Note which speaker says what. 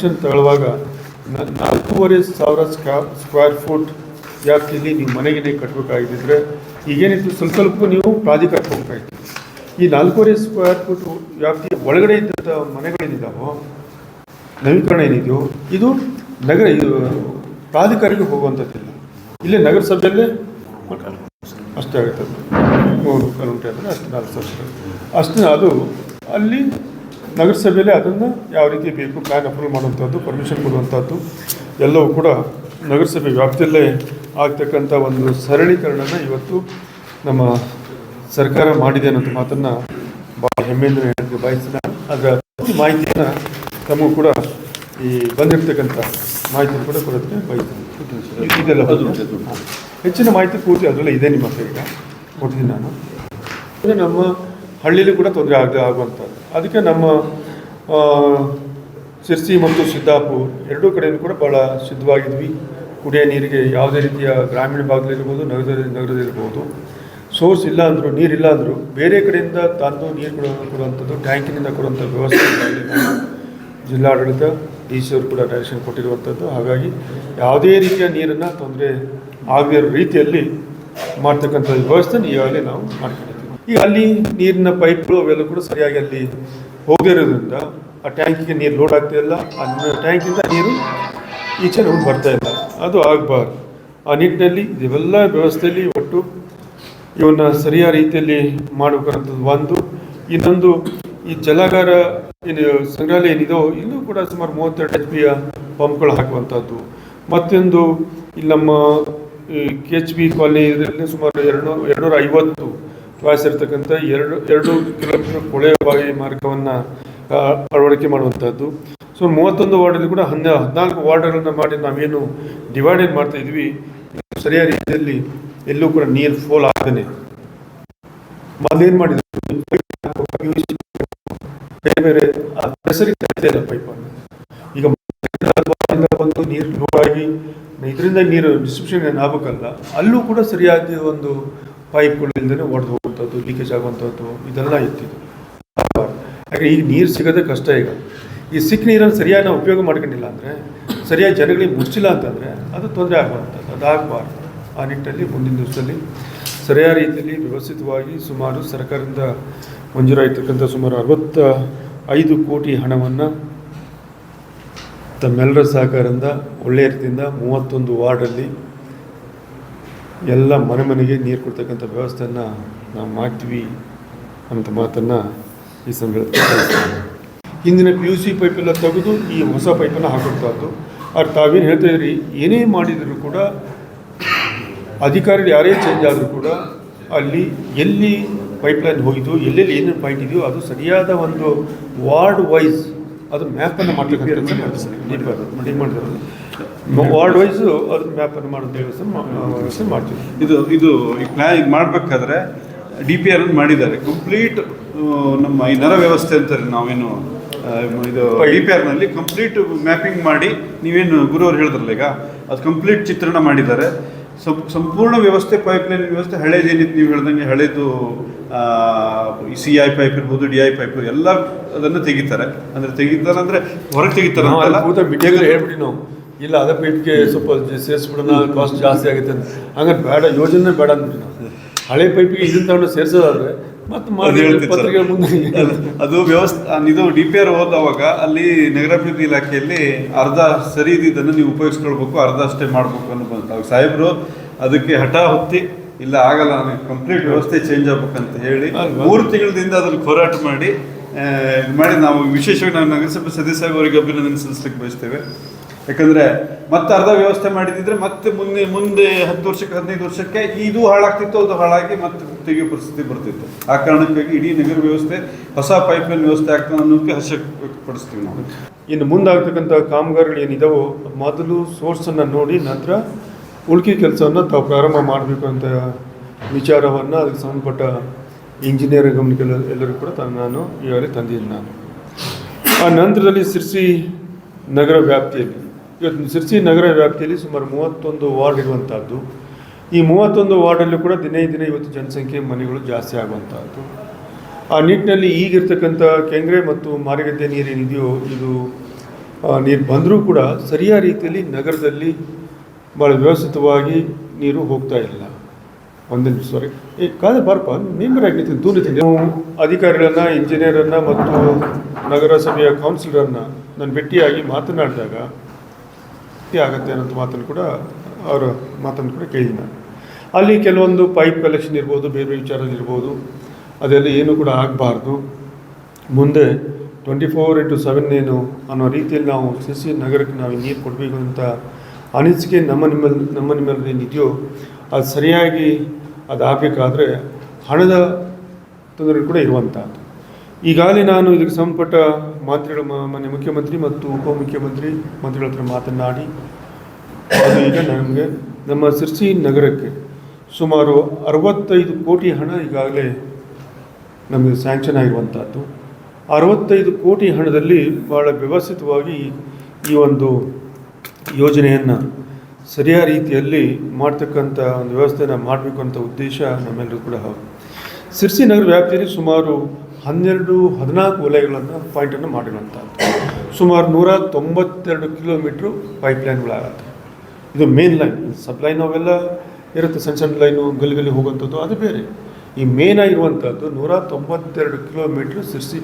Speaker 1: Permission ತಗೊಳ್ಳುವಾಗ ನಾಲ್ಕೂವರೆ ಸಾವಿರ ಸ್ಕ್ವಾ ಸ್ಕ್ವೇರ್ ಫೂಟ್ ವ್ಯಾಪ್ತಿಯಲ್ಲಿ ನೀವು ಮನೆಗೆ ಕಟ್ಟಬೇಕಾಗಿದ್ದರೆ ಈಗೇನಿತ್ತು, ಸ್ವಲ್ಪ ಸ್ವಲ್ಪ ನೀವು ಪ್ರಾಧಿಕಾರಕ್ಕೆ ಹೋಗ್ಬೇಕಾಯ್ತು. ಈ ನಾಲ್ಕೂವರೆ ಸ್ಕ್ವೇರ್ ಫೂಟ್ ವ್ಯಾಪ್ತಿಯ ಒಳಗಡೆ ಇದ್ದಂಥ ಮನೆಗಳೇನಿದ್ದಾವೋ ನವೀಕರಣ ಏನಿದೆಯೋ, ಇದು ನಗರ, ಇದು ಪ್ರಾಧಿಕಾರಕ್ಕೆ ಹೋಗುವಂಥದ್ದಿಲ್ಲ. ಇಲ್ಲೇ ನಗರಸಭೆಯಲ್ಲೇ ಅಷ್ಟೇ ಆಗುತ್ತೆ. ಮೂರು ಅಂದರೆ ಅಷ್ಟು ನಾಲ್ಕು ಸಾವಿರ. ಅಷ್ಟು, ಅದು ಅಲ್ಲಿ ನಗರಸಭೆಯಲ್ಲೇ ಅದನ್ನು ಯಾವ ರೀತಿ ಬೇಕು ಪ್ಲ್ಯಾನ್ ಅಪ್ರೂವ್ ಮಾಡುವಂಥದ್ದು ಪರ್ಮಿಷನ್ ಕೊಡುವಂಥದ್ದು ಎಲ್ಲವೂ ಕೂಡ ನಗರಸಭೆ ವ್ಯಾಪ್ತಿಯಲ್ಲೇ ಆಗ್ತಕ್ಕಂಥ ಒಂದು ಸರಳೀಕರಣನ ಇವತ್ತು ನಮ್ಮ ಸರ್ಕಾರ ಮಾಡಿದೆ ಅನ್ನೋದು ಮಾತನ್ನು ಭಾಳ ಹೆಮ್ಮೆಯಿಂದ ಹೇಳಕ್ಕೆ ಬಯಸಿದ. ಅದರ ಪೂರ್ತಿ ಮಾಹಿತಿಯನ್ನು ತಮಗೂ ಕೂಡ ಈ ಬಂದಿರತಕ್ಕಂಥ ಮಾಹಿತಿ ಕೂಡ ಕೊಡೋದಕ್ಕೆ ಬಯಸ್ತೀನಿ. ಇದೆಲ್ಲ ಹೆಚ್ಚಿನ ಮಾಹಿತಿ ಪೂರ್ತಿ ಅದರಲ್ಲೇ ಇದೆ ನಿಮ್ಮ ಹತ್ರ ಈಗ. ಕೊಡ್ತೀನಿ ನಾನು. ನಮ್ಮ ಹಳ್ಳಿಲಿ ಕೂಡ ತೊಂದರೆ ಆಗ ಆಗುವಂಥದ್ದು. ಅದಕ್ಕೆ ನಮ್ಮ ಶಿರ್ಸಿ ಮತ್ತು ಸಿದ್ದಾಪುರ ಎರಡೂ ಕಡೆಯೂ ಕೂಡ ಭಾಳ ಸಿದ್ಧವಾಗಿದ್ವಿ ಕುಡಿಯೋ ನೀರಿಗೆ ಯಾವುದೇ ರೀತಿಯ ಗ್ರಾಮೀಣ ಭಾಗದಲ್ಲಿರ್ಬೋದು ನಗರದಲ್ಲಿ ನಗರದಲ್ಲಿರ್ಬೋದು. ಸೋರ್ಸ್ ಇಲ್ಲ ಅಂದರೂ ನೀರಿಲ್ಲ ಅಂದರೂ, ಬೇರೆ ಕಡೆಯಿಂದ ತಂದು ನೀರು ಕೊಡೋ, ಕೊಡುವಂಥದ್ದು, ಟ್ಯಾಂಕಿನಿಂದ ಕೊಡುವಂಥ ವ್ಯವಸ್ಥೆ ಜಿಲ್ಲಾಡಳಿತ, ಡಿ ಸಿ ಅವರು ಕೂಡ ಡೈರೆಕ್ಷನ್ ಕೊಟ್ಟಿರುವಂಥದ್ದು. ಹಾಗಾಗಿ ಯಾವುದೇ ರೀತಿಯ ನೀರನ್ನು ತೊಂದರೆ ಆಗದೇ ರೀತಿಯಲ್ಲಿ ಮಾಡ್ತಕ್ಕಂಥ ವ್ಯವಸ್ಥೆ ಈಗಾಗಲೇ ನಾವು ಮಾಡ್ಕೊಂಡಿದ್ದೀವಿ ಈಗ ಅಲ್ಲಿ ನೀರಿನ ಪೈಪ್ಗಳು ಅವೆಲ್ಲ ಕೂಡ ಸರಿಯಾಗಿ ಅಲ್ಲಿ ಹೋಗಿರೋದ್ರಿಂದ ಆ ಟ್ಯಾಂಕಿಗೆ ನೀರು ಲೋಡ್ ಆಗ್ತಾಯಿಲ್ಲ ಆ ಟ್ಯಾಂಕಿಂದ ನೀರು ಈಚೆ ನಮಗೆ ಬರ್ತಾ ಇಲ್ಲ. ಅದು ಆಗಬಾರ್ದು. ಆ ನಿಟ್ಟಿನಲ್ಲಿ ಇವೆಲ್ಲ ವ್ಯವಸ್ಥೆಯಲ್ಲಿ ಒಟ್ಟು ಇವನ್ನ ಸರಿಯಾದ ರೀತಿಯಲ್ಲಿ ಮಾಡಬೇಕಂಥದ್ದು ಒಂದು. ಇನ್ನೊಂದು, ಈ ಜಲಾಗಾರ ಏನು ಸಂಗ್ರಹಾಲಯ ಏನಿದೋ ಇಲ್ಲೂ ಕೂಡ ಸುಮಾರು ಮೂವತ್ತೆರಡು ಎಚ್ ಪಿಯ ಪಂಪ್ಗಳು ಹಾಕುವಂಥದ್ದು. ಮತ್ತೊಂದು ಇಲ್ಲಿ ನಮ್ಮ ಕೆ ಎಚ್ ಬಿ ಕಾಲನಿ ಸುಮಾರು ಎರಡು ಎರಡುನೂರ ಐವತ್ತು ಕ್ಲಾಸ್ ಇರತಕ್ಕಂಥ ಎರಡು ಎರಡು ಕಿಲೋಮೀಟರ್ ಕೊಳೆ ಬಾವಿ ಮಾರ್ಗವನ್ನು ಅಳವಡಿಕೆ ಮಾಡುವಂಥದ್ದು ಸೊ, ಮೂವತ್ತೊಂದು ವಾರ್ಡಲ್ಲಿ ಕೂಡ ಹನ್ನೆ, ಹದಿನಾಲ್ಕು ವಾರ್ಡ್ಗಳನ್ನು ಮಾಡಿ ನಾವೇನು ಡಿವೈಡೆಡ್ ಮಾಡ್ತಾ ಇದ್ವಿ, ಸರಿಯಾದ ರೀತಿಯಲ್ಲಿ ಎಲ್ಲೂ ಕೂಡ ನೀರು ಫೋಲ್ ಆಗದೆ. ಮೊದಲೇನು ಮಾಡಿದ್ರು ಬೇರೆ ಬೇರೆ ಇಲ್ಲ ಪೈಪನ್ನು ಈಗ ಬಂದು ನೀರು ಲೋಡ್ ಆಗಿ, ಇದರಿಂದ ನೀರು ಡಿಸ್ಟ್ರಿಬ್ಯೂಷನ್ ಆಗಬೇಕಲ್ಲ ಅಲ್ಲೂ ಕೂಡ ಸರಿಯಾದ ಒಂದು ಪೈಪ್ಗಳು ಇಲ್ಲದೇ ಒಡೆದು ಹೋಗುವಂಥದ್ದು ಲೀಕೇಜ್ ಆಗುವಂಥದ್ದು ಇದೆಲ್ಲ ಇತ್ತಿದ್ದು ಯಾಕೆ ಈಗ ನೀರು ಸಿಗೋದೇ ಕಷ್ಟ ಈಗ. ಈ ಸಿಕ್ಕ ನೀರನ್ನು ಸರಿಯಾಗಿ ನಾವು ಉಪಯೋಗ ಮಾಡ್ಕೊಂಡಿಲ್ಲ ಅಂದರೆ, ಸರಿಯಾಗಿ ಜನಗಳಿಗೆ ಮುಚ್ಚಿಲ್ಲ ಅಂತಂದರೆ ಅದು ತೊಂದರೆ ಆಗುವಂಥದ್ದು. ಅದಾಗಬಾರ್ದು. ಆ ನಿಟ್ಟಲ್ಲಿ ಮುಂದಿನ ದಿವಸದಲ್ಲಿ ಸರಿಯಾದ ರೀತಿಯಲ್ಲಿ ವ್ಯವಸ್ಥಿತವಾಗಿ ಸುಮಾರು ಸರ್ಕಾರದಿಂದ ಮಂಜೂರಾಗಿರ್ತಕ್ಕಂಥ ಸುಮಾರು ಅರವತ್ತ ಐದು ಕೋಟಿ ಹಣವನ್ನು ತಮ್ಮೆಲ್ಲರ ಸಹಕಾರದಿಂದ ಒಳ್ಳೆಯ ರೀತಿಯಿಂದ ಮೂವತ್ತೊಂದು ವಾರ್ಡಲ್ಲಿ ಎಲ್ಲ ಮನೆ ಮನೆಗೆ ನೀರು ಕೊಡ್ತಕ್ಕಂಥ ವ್ಯವಸ್ಥೆಯನ್ನು ನಾವು ಮಾಡ್ತೀವಿ ಅಂತ ಮಾತನ್ನು ಈ ಸಂದರ್ಭದಲ್ಲಿ. ಹಿಂದಿನ ಪಿ ಯು ಸಿ ಪೈಪೆಲ್ಲ ತೆಗೆದು ಈ ಹೊಸ ಪೈಪನ್ನು ಹಾಕುವಂಥದ್ದು ಅವ್ರು ತಾವೇನು ಹೇಳ್ತಾ ಇದ್ರಿ, ಏನೇ ಮಾಡಿದರೂ ಕೂಡ ಅಧಿಕಾರಿಗಳು ಯಾರೇ ಚೇಂಜ್ ಆದರೂ ಕೂಡ ಅಲ್ಲಿ ಎಲ್ಲಿ ಪೈಪ್ಲೈನ್ ಹೋಗಿದ್ದು ಎಲ್ಲೆಲ್ಲಿ ಏನೇನು ಪಾಯಿಂಟ್ ಇದೆಯೋ ಅದು ಸರಿಯಾದ ಒಂದು ವಾರ್ಡ್ ವೈಸ್ ಅದು ಮ್ಯಾಪನ್ನು ಮಾಡ್ಲಿಕ್ಕೆ ವಾರ್ಡ್ ವೈಸ್ ಅದು ಮ್ಯಾಪನ್ನು ಮಾಡೋದು ವ್ಯವಸ್ಥೆ ಮಾಡ್ತೀವಿ.
Speaker 2: ಇದು ಇದು ಈ ಪ್ಲಾನ್ ಇದು ಮಾಡಬೇಕಾದ್ರೆ ಡಿ ಪಿ ಆರ್ ಮಾಡಿದ್ದಾರೆ. ಕಂಪ್ಲೀಟ್ ನಮ್ಮ ಈ ನರ ವ್ಯವಸ್ಥೆ ಅಂತಾರೆ ನಾವೇನು ಇದು ಡಿ ಪಿ ಆರ್ನಲ್ಲಿ ಕಂಪ್ಲೀಟ್ ಮ್ಯಾಪಿಂಗ್ ಮಾಡಿ ನೀವೇನು ಗುರುವರು ಹೇಳಿದ್ರಲ್ಲ ಈಗ ಅದು ಕಂಪ್ಲೀಟ್ ಚಿತ್ರಣ ಮಾಡಿದ್ದಾರೆ. ಸಂ- ಸಂಪೂರ್ಣ ವ್ಯವಸ್ಥೆ ಪೈಪ್ಲೈನ್ ವ್ಯವಸ್ಥೆ ಹಳೇದೇನಿತ್ತು ನೀವು ಹೇಳ್ದಂಗೆ ಹಳೇದು ಸಿ ಐ ಪೈಪ್ ಇರ್ಬೋದು ಡಿ ಐ ಪೈಪ್ ಎಲ್ಲ ಅದನ್ನು ತೆಗಿತಾರೆ. ಅಂದ್ರೆ ತೆಗಿತಾರೆ ಅಂದ್ರೆ ಹೊರಗೆ ತೆಗಿತಾರೆ
Speaker 1: ಹೇಳ್ಬಿಡಿ ನಾವು. ಇಲ್ಲ ಅದೇ ಪೈಪ್ಗೆ ಸ್ವಲ್ಪ ಸೇರಿಸ್ಬಿಡೋಣ ಕಾಸ್ಟ್ ಜಾಸ್ತಿ ಆಗುತ್ತೆ ಅಂತ. ಹಂಗಂತ ಬೇಡ ಯೋಜನೆ ಬೇಡ ಅಂತ ನಾವು. ಹಳೆ ಪೈಪಿಗೆ ಇದನ್ನ ತಗೊಂಡು ಸೇರಿಸೋದಾದ್ರೆ
Speaker 2: ಅದು ವ್ಯವಸ್ಥೆ ಇದು ಡಿ ಪಿ ಆರ್ ಹೋದವಾಗ ಅಲ್ಲಿ ನಗರಾಭಿವೃದ್ಧಿ ಇಲಾಖೆಯಲ್ಲಿ ಅರ್ಧ ಸರಿ ಇದ್ದಿದ್ದನ್ನು ನೀವು ಉಪಯೋಗಿಸ್ಕೊಳ್ಬೇಕು ಅರ್ಧ ಅಷ್ಟೇ ಮಾಡಬೇಕು ಅನ್ನೋ ಬಂತು ಅವಾಗ ಸಾಹೇಬರು ಅದಕ್ಕೆ ಹಠ ಹೊತ್ತಿ ಇಲ್ಲ ಆಗಲ್ಲ ನನಗೆ ಕಂಪ್ಲೀಟ್ ವ್ಯವಸ್ಥೆ ಚೇಂಜ್ ಆಗ್ಬೇಕಂತ ಹೇಳಿ? ಮೂರು ತಿಂಗಳಿಂದ ಅದನ್ನು ಹೋರಾಟ ಮಾಡಿ ಮಾಡಿ ನಾವು ವಿಶೇಷವಾಗಿ ನಾವು ನಗರಸಭೆ ಸದಸ್ಯ ಅವರಿಗೆ ಅಭಿನಂದನೆ ಸಲ್ಲಿಸಲಿಕ್ಕೆ ಬಯಸ್ತೇವೆ. ಯಾಕಂದ್ರೆ ಮತ್ತೆ ಅರ್ಧ ವ್ಯವಸ್ಥೆ ಮಾಡಿದಿದ್ರೆ ಮತ್ತೆ ಮುಂದೆ ಮುಂದೆ ಹತ್ತು ವರ್ಷಕ್ಕೆ, ಹದಿನೈದು ವರ್ಷಕ್ಕೆ ಇದು ಹಾಳಾಗ್ತಿತ್ತು, ಅದು ಹಾಳಾಗಿ ಮತ್ತೆ ತೆಗೆಯೋ ಪರಿಸ್ಥಿತಿ ಬರ್ತಿತ್ತು. ಆ ಕಾರಣಕ್ಕಾಗಿ ಇಡೀ ನಗರ ವ್ಯವಸ್ಥೆ, ಹೊಸ ಪೈಪ್ಲೈನ್ ವ್ಯವಸ್ಥೆ ಆಗ್ತದೆ ಅನ್ನೋದಕ್ಕೆ ಹರ್ಷ ವ್ಯಕ್ತಪಡಿಸ್ತೀವಿ ನಾವು.
Speaker 1: ಇನ್ನು ಮುಂದಾಗ್ತಕ್ಕಂಥ ಕಾಮಗಾರಿಗಳು ಏನಿದಾವೋ, ಮೊದಲು ಸೋರ್ಸನ್ನು ನೋಡಿ, ನಂತರ ಉಳ್ಕಿ ಕೆಲಸವನ್ನು ತಾವು ಪ್ರಾರಂಭ ಮಾಡಬೇಕು ಅಂತ ವಿಚಾರವನ್ನು ಅದಕ್ಕೆ ಸಂಬಂಧಪಟ್ಟ ಇಂಜಿನಿಯರ್ ಗಮನಕ್ಕೆ ಎಲ್ಲರೂ ಕೂಡ ತನ್ನ ನಾನು ಈಗಾಗಲೇ ತಂದಿದ್ದೀನಿ ನಾನು. ಆ ನಂತರದಲ್ಲಿ ಸಿರ್ಸಿ ನಗರ ವ್ಯಾಪ್ತಿಯಲ್ಲಿ ಇವತ್ತು ಸಿರ್ಸಿ ನಗರ ವ್ಯಾಪ್ತಿಯಲ್ಲಿ ಸುಮಾರು ಮೂವತ್ತೊಂದು ವಾರ್ಡ್ ಇರುವಂಥದ್ದು ಈ ಮೂವತ್ತೊಂದು ವಾರ್ಡಲ್ಲೂ ಕೂಡ ದಿನೇ ದಿನ ಇವತ್ತು ಜನಸಂಖ್ಯೆ ಮನೆಗಳು ಜಾಸ್ತಿ ಆಗುವಂಥದ್ದು ಆ ನಿಟ್ಟಿನಲ್ಲಿ ಈಗಿರ್ತಕ್ಕಂಥ ಕೆಂಗ್ರೆ ಮತ್ತು ಮಾರಿಗದ್ದೆ ನೀರೇನಿದೆಯೋ ಇದು ನೀರು ಬಂದರೂ ಕೂಡ ಸರಿಯಾದ ರೀತಿಯಲ್ಲಿ ನಗರದಲ್ಲಿ ಭಾಳ ವ್ಯವಸ್ಥಿತವಾಗಿ ನೀರು ಹೋಗ್ತಾ ಇಲ್ಲ. ಒಂದೇ ಸಾರಿ ಈ ಕಾದ ಬಾರಪ್ಪ ಮೆಂಬರ್ ಆಗಿತ್ತು ದೂರ. ನಾವು ಅಧಿಕಾರಿಗಳನ್ನು ಇಂಜಿನಿಯರನ್ನು ಮತ್ತು ನಗರಸಭೆಯ ಕೌನ್ಸಿಲರನ್ನು ನಾನು ಭೇಟಿಯಾಗಿ ಮಾತನಾಡಿದಾಗ ಆಗತ್ತೆ ಅನ್ನೋ ಮಾತನ್ನು ಕೂಡ ಅವರ ಮಾತನ್ನು ಕೂಡ ಕೇಳಿದ್ದೀನಿ ನಾನು. ಅಲ್ಲಿ ಕೆಲವೊಂದು ಪೈಪ್ ಕಲೆಕ್ಷನ್ ಇರ್ಬೋದು, ಬೇರೆ ಬೇರೆ ವಿಚಾರದಲ್ಲಿ ಇರ್ಬೋದು, ಅದೆಲ್ಲ ಏನೂ ಕೂಡ ಆಗಬಾರ್ದು. ಮುಂದೆ ಟ್ವೆಂಟಿ ಫೋರ್ ಇಂಟು ಸೆವೆನ್ ಏನು ಅನ್ನೋ ರೀತಿಯಲ್ಲಿ ನಾವು ಸಿ ಸಿ ನಗರಕ್ಕೆ ನಾವು ನೀರು ಕೊಡಬೇಕು ಅಂತ ಅನಿಸಿಕೆ ನಮ್ಮ ನಿಮ್ಮಲ್ಲಿ ನಮ್ಮ ನಿಮ್ಮಲ್ಲಿ ಏನಿದೆಯೋ ಅದು ಸರಿಯಾಗಿ ಅದು ಆಗಬೇಕಾದ್ರೆ ಹಣದ ತೊಂದರೆ ಕೂಡ ಇರುವಂಥದ್ದು ಈಗಾಗಲೇ ನಾನು ಇದಕ್ಕೆ ಸಂಬಂಧಪಟ್ಟ ಮಂತ್ರಿಗಳ ಮ- ಮನೆ ಮುಖ್ಯಮಂತ್ರಿ ಮತ್ತು ಉಪಮುಖ್ಯಮಂತ್ರಿ ಮಂತ್ರಿಗಳ ಹತ್ರ ಮಾತನಾಡಿ ಈಗ ನಮಗೆ, ನಮ್ಮ ಸಿರ್ಸಿ ನಗರಕ್ಕೆ ಸುಮಾರು ಅರವತ್ತೈದು ಕೋಟಿ ಹಣ ಈಗಾಗಲೇ ನಮಗೆ ಸ್ಯಾಂಕ್ಷನ್ ಆಗಿರುವಂಥದ್ದು ಅರವತ್ತೈದು ಕೋಟಿ ಹಣದಲ್ಲಿ ಭಾಳ ವ್ಯವಸ್ಥಿತವಾಗಿ ಈ ಒಂದು ಯೋಜನೆಯನ್ನು ಸರಿಯಾದ ರೀತಿಯಲ್ಲಿ ಮಾಡ್ತಕ್ಕಂಥ ಒಂದು ವ್ಯವಸ್ಥೆನ ಮಾಡಬೇಕು ಅಂತ ಉದ್ದೇಶ ನಮ್ಮೆಲ್ಲರೂ ಕೂಡ ಹೌದು. ಸಿರ್ಸಿ ನಗರ ವ್ಯಾಪ್ತಿಯಲ್ಲಿ ಸುಮಾರು ಹನ್ನೆರಡು ಹದಿನಾಲ್ಕು ವಲಯಗಳನ್ನು ಪಾಯಿಂಟನ್ನು ಮಾಡಿರುವಂಥದ್ದು. ಸುಮಾರು ನೂರ ತೊಂಬತ್ತೆರಡು ಕಿಲೋಮೀಟ್ರು ಪೈಪ್ ಲೈನ್ಗಳಾಗತ್ತೆ ಇದು ಮೇನ್ ಲೈನ್ ಸಬ್ ಲೈನ್ ಅವೆಲ್ಲ ಇರುತ್ತೆ, ಸಣ್ಣ ಸಣ್ಣ ಲೈನು ಗಲ್ಲಿ ಹೋಗುವಂಥದ್ದು, ಅದು ಬೇರೆ. ಈ ಮೇನ್ ಆಗಿರುವಂಥದ್ದು ನೂರ ತೊಂಬತ್ತೆರಡು ಕಿಲೋಮೀಟ್ರ್ ಸಿರ್ಸಿ